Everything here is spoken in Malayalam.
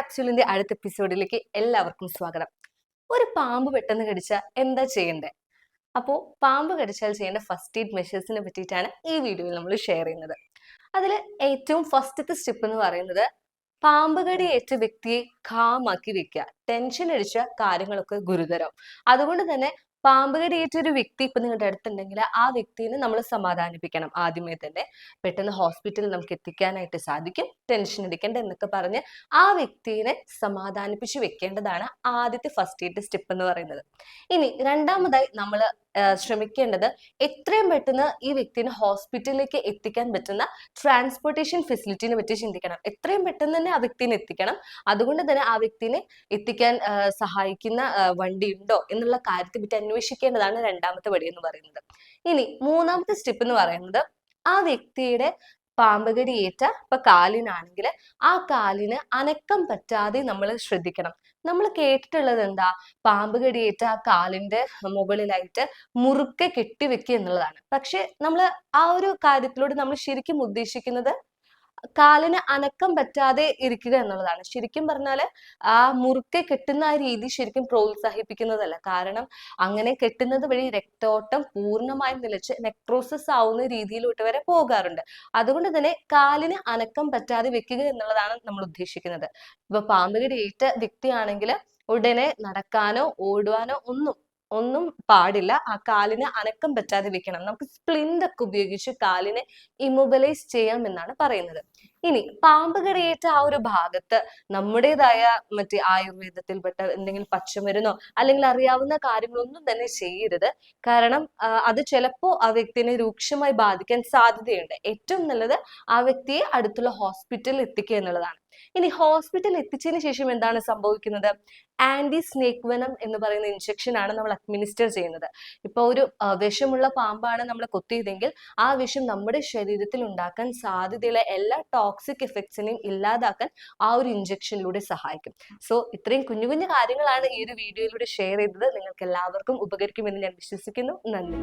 ക്യാപ്സ്യൂളിന്റെ അടുത്ത എപ്പിസോഡിലേക്ക് എല്ലാവർക്കും സ്വാഗതം. ഒരു പാമ്പ് പെട്ടെന്ന് കടിച്ചാൽ എന്താ ചെയ്യണ്ടേ? അപ്പോൾ പാമ്പ് കടിച്ചാൽ ചെയ്യേണ്ട ഫസ്റ്റ് എയ്ഡ് മെഷേഴ്സിനെ പറ്റിയിട്ടാണ് ഈ വീഡിയോയിൽ നമ്മൾ ഷെയർ ചെയ്യുന്നത്. അതിൽ ഏറ്റവും ഫസ്റ്റത്തെ സ്റ്റെപ്പ് എന്ന് പറയുന്നത് പാമ്പ് കടി ഏറ്റ വ്യക്തിയെ കാമാക്കി വെക്കുക. ടെൻഷൻ അടിച്ച കാര്യങ്ങളൊക്കെ ഗുരുതരം. അതുകൊണ്ട് തന്നെ പാമ്പ് കടിയേറ്റ ഒരു വ്യക്തി ഇപ്പൊ നിങ്ങളുടെ അടുത്തുണ്ടെങ്കിൽ ആ വ്യക്തിനെ നമ്മൾ സമാധാനിപ്പിക്കണം. ആദ്യമേ തന്നെ പെട്ടെന്ന് ഹോസ്പിറ്റലിൽ നമുക്ക് എത്തിക്കാനായിട്ട് സാധിക്കും. ടെൻഷൻ എടുക്കേണ്ട എന്നൊക്കെ പറഞ്ഞ് ആ വ്യക്തിയെ സമാധാനിപ്പിച്ചു വെക്കേണ്ടതാണ് ആദ്യത്തെ ഫസ്റ്റ് എയ്ഡ് സ്റ്റെപ്പ് എന്ന് പറയുന്നത്. ഇനി രണ്ടാമതായി നമ്മൾ ശ്രമിക്കേണ്ടത് എത്രയും പെട്ടെന്ന് ഈ വ്യക്തിനെ ഹോസ്പിറ്റലിലേക്ക് എത്തിക്കാൻ പറ്റുന്ന ട്രാൻസ്പോർട്ടേഷൻ ഫെസിലിറ്റിനെ പറ്റി ചിന്തിക്കണം. എത്രയും പെട്ടെന്ന് തന്നെ ആ വ്യക്തിനെ എത്തിക്കണം. അതുകൊണ്ട് തന്നെ ആ വ്യക്തിനെ എത്തിക്കാൻ സഹായിക്കുന്ന വണ്ടി ഉണ്ടോ എന്നുള്ള കാര്യത്തെ പറ്റി അന്വേഷിക്കേണ്ടതാണ് രണ്ടാമത്തെ പടി എന്ന് പറയുന്നത്. ഇനി മൂന്നാമത്തെ സ്റ്റെപ്പ് എന്ന് പറയുന്നത് ആ വ്യക്തിയുടെ പാമ്പുകടി ഏറ്റ ഇപ്പൊ കാലിനാണെങ്കിൽ ആ കാലിന് അനക്കം പറ്റാതെ നമ്മൾ ശ്രദ്ധിക്കണം. നമ്മൾ കേട്ടിട്ടുള്ളത് എന്താ? പാമ്പ് ആ കാലിന്റെ മുകളിലായിട്ട് മുറുക്കെ കെട്ടിവെക്കുക എന്നുള്ളതാണ്. പക്ഷെ നമ്മൾ ആ ഒരു കാര്യത്തിലൂടെ നമ്മൾ ശരിക്കും ഉദ്ദേശിക്കുന്നത് കാലിന് അനക്കം പറ്റാതെ ഇരിക്കുക എന്നുള്ളതാണ്. ശരിക്കും പറഞ്ഞാൽ ആ മുറുക്കെ കെട്ടുന്ന ആ രീതി ശരിക്കും പ്രോത്സാഹിപ്പിക്കുന്നതല്ല. കാരണം അങ്ങനെ കെട്ടുന്നത് വഴി രക്തോട്ടം പൂർണമായും നിലച്ച് നെക്രോസിസ് ആവുന്ന രീതിയിലോട്ട് വരെ പോകാറുണ്ട്. അതുകൊണ്ട് തന്നെ കാലിന് അനക്കം പറ്റാതെ വെക്കുക എന്നുള്ളതാണ് നമ്മൾ ഉദ്ദേശിക്കുന്നത്. ഇപ്പൊ പാമ്പുകടി ഏറ്റ വ്യക്തിയാണെങ്കിൽ ഉടനെ നടക്കാനോ ഓടുവാനോ ഒന്നും ഒന്നും പാടില്ല. ആ കാലിന് അനക്കം പറ്റാതെ വെക്കണം. നമുക്ക് സ്പ്ലിന്റ് ഒക്കെ ഉപയോഗിച്ച് കാലിനെ ഇമ്മൊബലൈസ് ചെയ്യാം എന്നാണ് പറയുന്നത്. ഇനി പാമ്പ് കടിയേറ്റ ആ ഒരു ഭാഗത്ത് നമ്മുടേതായ മറ്റേ ആയുർവേദത്തിൽപ്പെട്ട എന്തെങ്കിലും പച്ചമരുന്നോ അല്ലെങ്കിൽ അറിയാവുന്ന കാര്യങ്ങളൊന്നും തന്നെ ചെയ്യരുത്. കാരണം അത് ചിലപ്പോൾ ആ വ്യക്തിനെ രൂക്ഷമായി ബാധിക്കാൻ സാധ്യതയുണ്ട്. ഏറ്റവും നല്ലത് ആ വ്യക്തിയെ അടുത്തുള്ള ഹോസ്പിറ്റലിൽ എത്തിക്കുക എന്നുള്ളതാണ്. ഇനി ഹോസ്പിറ്റലിൽ എത്തിച്ചതിന് ശേഷം എന്താണ് സംഭവിക്കുന്നത്? ആന്റി സ്നേക്ക് വെനം എന്ന് പറയുന്ന ഇഞ്ചക്ഷൻ ആണ് നമ്മൾ അഡ്മിനിസ്റ്റർ ചെയ്യുന്നത്. ഇപ്പൊ ഒരു വിഷമുള്ള പാമ്പാണ് നമ്മൾ കൊത്തിയതെങ്കിൽ ആ വിഷം നമ്മുടെ ശരീരത്തിൽ ഉണ്ടാക്കാൻ സാധ്യതയുള്ള എല്ലാ ടോക്സിക് എഫക്ട്സിനെയും ഇല്ലാതാക്കാൻ ആ ഒരു ഇഞ്ചക്ഷനിലൂടെ സഹായിക്കും. സോ ഇത്രയും കുഞ്ഞു കുഞ്ഞു കാര്യങ്ങളാണ് ഈ ഒരു വീഡിയോയിലൂടെ ഷെയർ ചെയ്തത്. നിങ്ങൾക്ക് എല്ലാവർക്കും ഉപകരിക്കുമെന്ന് ഞാൻ വിശ്വസിക്കുന്നു. നന്ദി.